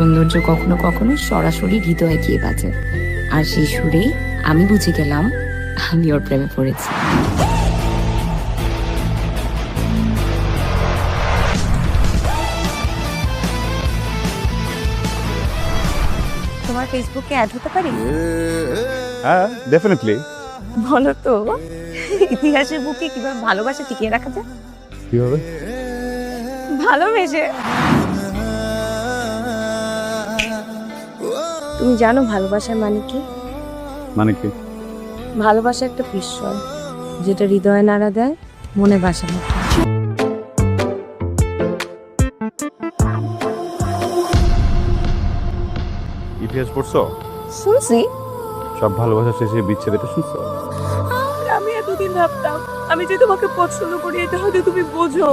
সৌন্দর্য কখনো কখনো সরাসরি হৃদয়ে গিয়ে বাজে। আর সেই সুরেই আমি বুঝে গেলাম আমি ওর প্রেমে পড়েছি। তোমার ফেসবুকে অ্যাড হতে পারি? হ্যাঁ ডেফিনেটলি বলো তো ইতিহাসের বুকে কীভাবে ভালোবাসা টিকিয়ে রাখা যায়? কীভাবে ভালোবেসে। তুমি জানো ভালোবাসার মানে কি? মানে কি? ভালোবাসা একটা বিস্ময় যেটা হৃদয়ে নাড়া দেয় মনে বাসা বাঁধে। ইতিহাস পড়ছো? শুনছি। সব ভালোবাসা শেষে বিচ্ছেদ এটা শুনছো আমি এতদিন ভাবতাম আমি যে তোমাকে পছন্দ করি এটা হয়তো তুমি বোঝো।